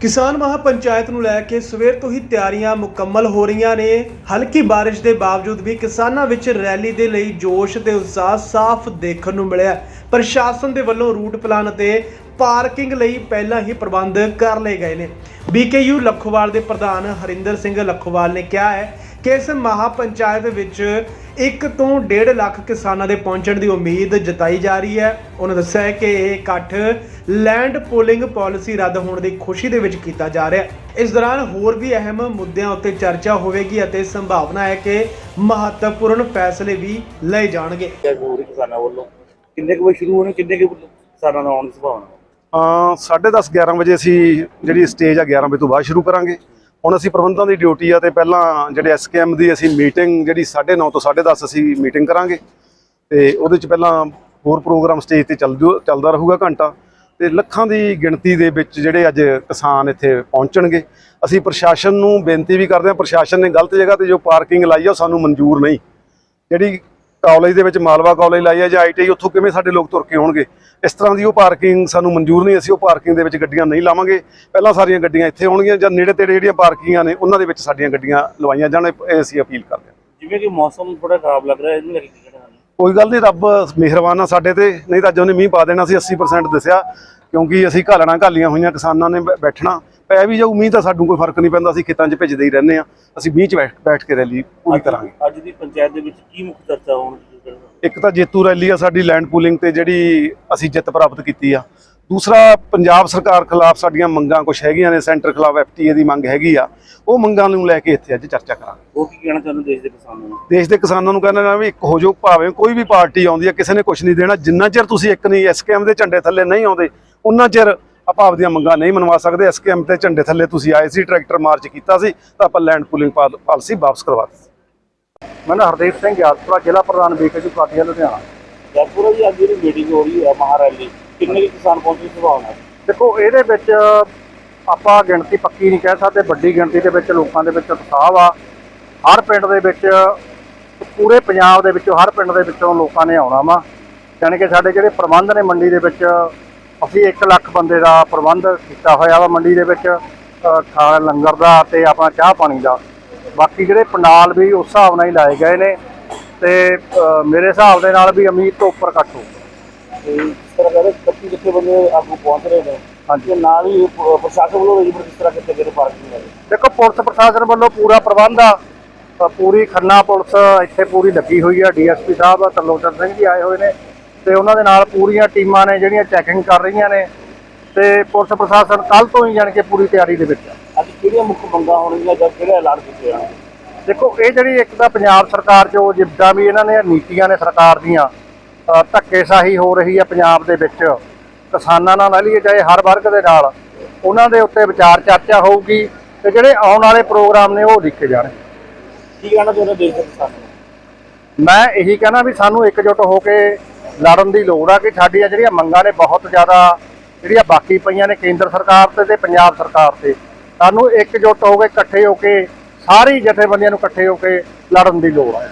ਕਿਸਾਨ ਮਹਾਪੰਚਾਇਤ ਨੂੰ ਲੈ ਕੇ ਸਵੇਰ ਤੋਂ ਹੀ ਤਿਆਰੀਆਂ ਮੁਕੰਮਲ ਹੋ ਰਹੀਆਂ ਨੇ। ਹਲਕੀ ਬਾਰਿਸ਼ ਦੇ ਬਾਵਜੂਦ ਵੀ ਕਿਸਾਨਾਂ ਵਿੱਚ ਰੈਲੀ ਦੇ ਲਈ ਜੋਸ਼ ਤੇ ਉਤਸ਼ਾਹ ਸਾਫ਼ ਦੇਖਣ ਨੂੰ ਮਿਲਿਆ ਪ੍ਰਸ਼ਾਸਨ ਦੇ ਵੱਲੋਂ ਰੂਟ ਪਲਾਨ ਅਤੇ ਪਾਰਕਿੰਗ ਲਈ ਪਹਿਲਾਂ ਹੀ ਪ੍ਰਬੰਧ ਕਰ ਲਏ ਗਏ ਨੇ। ਬੀਕੇਯੂ ਲੱਖੋਵਾਲ ਦੇ ਪ੍ਰਧਾਨ ਹਰਿੰਦਰ ਸਿੰਘ ਲੱਖੋਵਾਲ ਨੇ ਕਿਹਾ ਹੈ ਕਿ ਇਸ ਮਹਾਪੰਚਾਇਤ ਵਿੱਚ 1 ਤੋਂ 1.5 ਲੱਖ ਕਿਸਾਨਾਂ ਦੇ ਪਹੁੰਚਣ ਦੀ ਉਮੀਦ ਜਤਾਈ ਜਾ ਰਹੀ ਹੈ। ਉਹਨਾਂ ਦੱਸਿਆ ਹੈ ਕਿ ਇਹ ਇਕੱਠ ਲੈਂਡ ਪੋਲਿੰਗ ਪਾਲਿਸੀ ਰੱਦ ਹੋਣ ਦੀ ਖੁਸ਼ੀ ਦੇ ਵਿੱਚ ਕੀਤਾ ਜਾ ਰਿਹਾ ਹੈ। ਇਸ ਦੌਰਾਨ ਹੋਰ ਵੀ ਅਹਿਮ ਮੁੱਦਿਆਂ ਉੱਤੇ ਚਰਚਾ ਹੋਵੇਗੀ ਅਤੇ ਸੰਭਾਵਨਾ ਹੈ ਕਿ ਮਹੱਤਵਪੂਰਨ ਫੈਸਲੇ ਵੀ ਲਏ ਜਾਣਗੇ। ਕਿਸਾਨਾਂ ਵੱਲੋਂ? ਕਿੰਨੇ ਕੁ ਵਜੇ ਸ਼ੁਰੂ ਹੋਣੇ ਕਿੰਨੇ ਕੁ ਕਿਸਾਨਾਂ ਦਾ ਆਉਣ ਦੀ ਸੰਭਾਵਨਾ? ਅ 10:30 11 ਵਜੇ ਅਸੀਂ ਜਿਹੜੀ ਸਟੇਜ ਆ 11 ਵਜੇ ਤੋਂ ਬਾਅਦ ਸ਼ੁਰੂ ਕਰਾਂਗੇ। ਹੁਣ ਅਸੀਂ ਪ੍ਰਬੰਧਾਂ ਦੀ ਡਿਊਟੀ ਆ ਤੇ ਪਹਿਲਾਂ ਜਿਹੜੇ ਐਸਕੇਐਮ ਦੀ ਅਸੀਂ ਮੀਟਿੰਗ ਜਿਹੜੀ 9:30 ਤੋਂ 10:30 ਅਸੀਂ ਮੀਟਿੰਗ ਕਰਾਂਗੇ। ਤੇ ਉਹਦੇ ਚ ਪਹਿਲਾਂ ਹੋਰ ਪ੍ਰੋਗਰਾਮ ਸਟੇਜ ਤੇ ਚੱਲ ਜੂ, ਚੱਲਦਾ ਰਹੂਗਾ ਘੰਟਾ। ਤੇ ਲੱਖਾਂ ਦੀ ਗਿਣਤੀ ਦੇ ਵਿੱਚ ਜਿਹੜੇ ਅੱਜ ਕਿਸਾਨ ਇੱਥੇ ਪਹੁੰਚਣਗੇ। ਅਸੀਂ ਪ੍ਰਸ਼ਾਸਨ ਨੂੰ ਬੇਨਤੀ ਵੀ ਕਰਦੇ ਹਾਂ, ਪ੍ਰਸ਼ਾਸਨ ਨੇ ਗਲਤ ਜਗ੍ਹਾ ਤੇ ਜੋ ਪਾਰਕਿੰਗ ਲਾਈ ਆ, ਉਹ ਸਾਨੂੰ ਮਨਜ਼ੂਰ ਨਹੀਂ। ਜਿਹੜੀ ਕਾਲਜ ਦੇ ਵਿੱਚ ਮਾਲਵਾ ਕਾਲਜ ਲਾਈ ਹੈ ਜਾਂ ਆਈਟੀਆਈ ਉੱਥੋਂ ਕਿਵੇਂ ਸਾਡੇ ਲੋਕ ਤੁਰ ਕੇ ਆਉਣਗੇ? ਇਸ ਤਰ੍ਹਾਂ ਦੀ ਉਹ ਪਾਰਕਿੰਗ ਸਾਨੂੰ ਮਨਜ਼ੂਰ ਨਹੀਂ ਅਸੀਂ ਉਹ ਪਾਰਕਿੰਗ ਦੇ ਵਿੱਚ ਗੱਡੀਆਂ ਨਹੀਂ ਲਾਵਾਂਗੇ। ਪਹਿਲਾਂ ਸਾਰੀਆਂ ਗੱਡੀਆਂ ਇੱਥੇ ਆਉਣਗੀਆਂ ਜਾਂ ਨੇੜੇ ਤੇੜੇ ਜਿਹੜੀਆਂ ਪਾਰਕਿੰਗਾਂ ਨੇ ਉਹਨਾਂ ਦੇ ਵਿੱਚ ਸਾਡੀਆਂ ਗੱਡੀਆਂ ਲਵਾਈਆਂ ਜਾਣ ਇਹ ਅਸੀਂ ਅਪੀਲ ਕਰਦੇ ਹਾਂ। ਜਿਵੇਂ ਕਿ ਮੌਸਮ ਥੋੜਾ ਖਰਾਬ ਲੱਗ ਰਿਹਾ ਇਹਨੂੰ ਲੈ ਕੇ ਕੋਈ ਗੱਲ ਨਹੀਂ ਰੱਬ ਮਿਹਰਬਾਨ ਆ ਸਾਡੇ ਤੇ। ਨਹੀਂ ਤਾਂ ਅੱਜ ਉਹਨੇ ਮੀਂਹ ਪਾ ਦੇਣਾ ਸੀ 80% ਦੱਸਿਆ ਕਿਉਂਕਿ ਅਸੀਂ ਘਾਲਣਾ ਘਾਲੀਆਂ ਹੋਈਆਂ ਕਿਸਾਨਾਂ ਨੇ ਬੈਠਣਾ। ਪੈ ਵੀ ਜਾਊ ਮੀਂਹ ਤਾਂ ਸਾਨੂੰ ਕੋਈ ਫ਼ਰਕ ਨਹੀਂ ਪੈਂਦਾ ਅਸੀਂ ਖੇਤਾਂ 'ਚ ਭਿੱਜਦੇ ਹੀ ਰਹਿੰਦੇ ਆ ਅਸੀਂ ਮੀਂਹ 'ਚ ਬੈਠ ਬੈਠ ਕੇ ਰੈਲੀ ਪੂਰੀ ਕਰਾਂਗੇ। ਅੱਜ ਦੀ ਪੰਚਾਇਤ ਦੇ ਵਿੱਚ ਕੀ ਮੁੱਖ ਚਰਚਾ ਹੋਣ ਦੀ ਕਹਿਣਾ ਇੱਕ ਤਾਂ ਜੇਤੂ ਰੈਲੀ ਆ ਸਾਡੀ ਲੈਂਡ ਪੂਲਿੰਗ ਤੇ ਜਿਹੜੀ ਅਸੀਂ ਜਿੱਤ ਪ੍ਰਾਪਤ ਕੀਤੀ ਆ। ਦੂਸਰਾ ਪੰਜਾਬ ਸਰਕਾਰ ਖਿਲਾਫ ਸਾਡੀਆਂ ਮੰਗਾਂ ਕੁਝ ਹੈਗੀਆਂ ਨੇ ਸੈਂਟਰ ਖਿਲਾਫ ਐਫਟੀਏ ਦੀ ਮੰਗ ਹੈਗੀ ਆ। ਉਹ ਮੰਗਾਂ ਨੂੰ ਲੈ ਕੇ ਇੱਥੇ ਅੱਜ ਚਰਚਾ ਕਰਾਂਗੇ। ਉਹ ਕੀ ਕਹਿਣਾ ਚਾਹੁੰਦੇ ਦੇਸ਼ ਦੇ ਕਿਸਾਨਾਂ ਨੂੰ? ਦੇਸ਼ ਦੇ ਕਿਸਾਨਾਂ ਨੂੰ ਕਹਿੰਦਾ ਵੀ ਇੱਕ ਹੋ ਜਾਓ ਭਾਵੇਂ ਕੋਈ ਵੀ ਪਾਰਟੀ ਆਉਂਦੀ ਆ ਕਿਸੇ ਨੇ ਕੁਝ ਨਹੀਂ ਦੇਣਾ। ਜਿੰਨਾ ਚਿਰ ਤੁਸੀਂ ਇੱਕ ਨਹੀਂ ਐਸਕੇਐਮ ਦੇ ਝੰਡੇ ਥੱਲੇ ਨਹੀਂ ਆਉਂਦੇ ਉਹਨਾਂ ਚਿਰ ਆਪਾਂ ਆਪਦੀਆਂ ਮੰਗਾਂ ਨਹੀਂ ਮਨਵਾ ਸਕਦੇ। ਐਸਕੇਐਮ ਤੇ ਝੰਡੇ ਥੱਲੇ ਤੁਸੀਂ ਆਏ ਸੀ ਟਰੈਕਟਰ ਮਾਰਚ ਕੀਤਾ ਸੀ ਤਾਂ ਆਪਾਂ ਲੈਂਡ ਪੂਲਿੰਗ ਪਾਲਿਸੀ ਵਾਪਸ ਕਰਵਾ ਦਿੱਤੀ ਮੈਂ ਨਾ ਹਰਦੀਪ ਸਿੰਘ ਗਿਆਸਪੁਰਾ ਜ਼ਿਲ੍ਹਾ ਪ੍ਰਧਾਨ ਬੀਕੇਜੀ ਪਾਰਟੀ ਲੁਧਿਆਣਾ। ਜੈਪੁਰਾ ਜੀ ਅੱਜ ਜਿਹੜੀ ਮੀਟਿੰਗ ਹੋ ਰਹੀ ਹੈ ਮਹਾਰੈਲੀ ਕਿੰਨੇ ਕੁ ਕਿਸਾਨ ਪਹੁੰਚਣ ਦੀ ਸੰਭਾਵਨਾ ਦੇਖੋ ਇਹਦੇ ਵਿੱਚ ਆਪਾਂ ਗਿਣਤੀ ਪੱਕੀ ਨਹੀਂ ਕਹਿ ਸਕਦੇ ਵੱਡੀ ਗਿਣਤੀ ਦੇ ਵਿੱਚ ਲੋਕਾਂ ਦੇ ਵਿੱਚ ਉਤਸ਼ਾਹ ਵਾ। ਹਰ ਪਿੰਡ ਦੇ ਵਿੱਚ ਪੂਰੇ ਪੰਜਾਬ ਦੇ ਵਿੱਚੋਂ ਹਰ ਪਿੰਡ ਦੇ ਵਿੱਚੋਂ ਲੋਕਾਂ ਨੇ ਆਉਣਾ ਵਾ। ਯਾਨੀ ਕਿ ਸਾਡੇ ਜਿਹੜੇ ਪ੍ਰਬੰਧ ਨੇ ਮੰਡੀ ਦੇ ਵਿੱਚ ਅਸੀਂ 1 ਲੱਖ ਬੰਦੇ ਦਾ ਪ੍ਰਬੰਧ ਕੀਤਾ ਹੋਇਆ ਵਾ ਮੰਡੀ ਦੇ ਵਿੱਚ ਅ, ਖਾ ਲੰਗਰ ਦਾ ਤੇ ਆਪਣਾ ਚਾਹ ਪਾਣੀ ਦਾ। ਬਾਕੀ ਜਿਹੜੇ ਪੰਡਾਲ ਵੀ ਉਸ ਹਿਸਾਬ ਨਾਲ ਹੀ ਲਾਏ ਗਏ ਨੇ ਤੇ ਮੇਰੇ ਹਿਸਾਬ ਦੇ ਨਾਲ ਵੀ ਉਮੀਦ ਤੋਂ ਉੱਪਰ ਘੱਟ ਹੋਊ ਤੇ ਇਸ ਤਰ੍ਹਾਂ ਕਹਿੰਦੇ 31 ਕਿੱਥੇ ਬੰਦੇ ਆਗੂ ਪਹੁੰਚ ਰਹੇ ਨੇ। ਹਾਂਜੀ। ਨਾਲ ਹੀ ਪ੍ਰਸ਼ਾਸਨ ਵੱਲੋਂ ਰਜਿਸਟਰ ਕਿਸ ਤਰ੍ਹਾਂ ਕਿਤੇ ਗਏ ਪਾਰਕਿੰਗ ਵਾਲੇ ਦੇਖੋ ਪੁਲਿਸ ਪ੍ਰਸ਼ਾਸਨ ਵੱਲੋਂ ਪੂਰਾ ਪ੍ਰਬੰਧ ਆ। ਪੂਰੀ ਖੰਨਾ ਪੁਲਿਸ ਇੱਥੇ ਪੂਰੀ ਲੱਗੀ ਹੋਈ ਆ। ਡੀਐਸਪੀ ਸਾਹਿਬ ਤਰਲੋਚਨ ਸਿੰਘ ਜੀ ਆਏ ਹੋਏ ਨੇ। ਤੇ ਉਹਨਾਂ ਦੇ ਨਾਲ ਪੂਰੀਆਂ ਟੀਮਾਂ ਨੇ ਜਿਹੜੀਆਂ ਚੈਕਿੰਗ ਕਰ ਰਹੀਆਂ ਨੇ ਤੇ ਪੁਲਿਸ ਪ੍ਰਸ਼ਾਸਨ ਕੱਲ ਤੋਂ ਹੀ ਜਾਣ ਕੇ ਪੂਰੀ ਤਿਆਰੀ ਦੇ ਵਿੱਚ ਅੱਜ ਕਿਹੜੀਆਂ ਮੁੱਖ ਮੰਗਾਂ ਹੋਣਗੀਆਂ ਜਾਂ ਕਿਹੜੇ ਐਲਾਨ ਕੀਤੇ ਜਾਣਗੇ? ਦੇਖੋ ਇਹ ਜਿਹੜੀ ਇੱਕ ਤਾਂ ਪੰਜਾਬ ਸਰਕਾਰ ਜੋ ਜਿੱਦਾਂ ਵੀ ਇਹਨਾਂ ਨੇ ਨੀਤੀਆਂ ਨੇ ਸਰਕਾਰ ਦੀਆਂ ਧੱਕੇਸ਼ਾਹੀ ਹੋ ਰਹੀ ਹੈ ਪੰਜਾਬ ਦੇ ਵਿੱਚ। ਕਿਸਾਨਾਂ ਨਾਲ ਲੈ ਲਈਏ ਚਾਹੇ ਹਰ ਵਰਗ ਦੇ ਨਾਲ। ਉਹਨਾਂ ਦੇ ਉੱਤੇ ਵਿਚਾਰ ਚਰਚਾ ਹੋਊਗੀ ਤੇ ਜਿਹੜੇ ਆਉਣ ਵਾਲੇ ਪ੍ਰੋਗਰਾਮ ਨੇ ਉਹ ਲਿਖੇ ਜਾਣਗੇ ਕੀ ਕਹਿਣਾ ਚਾਹੁੰਦੇ ਦੇਸ਼ ਦੇ ਕਿਸਾਨਾਂ? ਮੈਂ ਇਹੀ ਕਹਿਣਾ ਵੀ ਸਾਨੂੰ ਇਕਜੁੱਟ ਹੋ ਕੇ ਲੜਨ ਦੀ ਲੋੜ ਆ ਕਿ ਸਾਡੀਆਂ ਜਿਹੜੀਆਂ ਮੰਗਾਂ ਨੇ ਬਹੁਤ ਜ਼ਿਆਦਾ ਜਿਹੜੀਆਂ ਬਾਕੀ ਪਈਆਂ ਨੇ ਕੇਂਦਰ ਸਰਕਾਰ ਤੇ ਤੇ ਪੰਜਾਬ ਸਰਕਾਰ ਤੇ। ਸਾਨੂੰ ਇਕਜੁੱਟ ਹੋ ਕੇ ਇਕੱਠੇ ਹੋ ਕੇ, ਸਾਰੀ ਜਥੇਬੰਦੀਆਂ ਨੂੰ ਇਕੱਠੇ ਹੋ ਕੇ ਲੜਨ ਦੀ ਲੋੜ ਆ।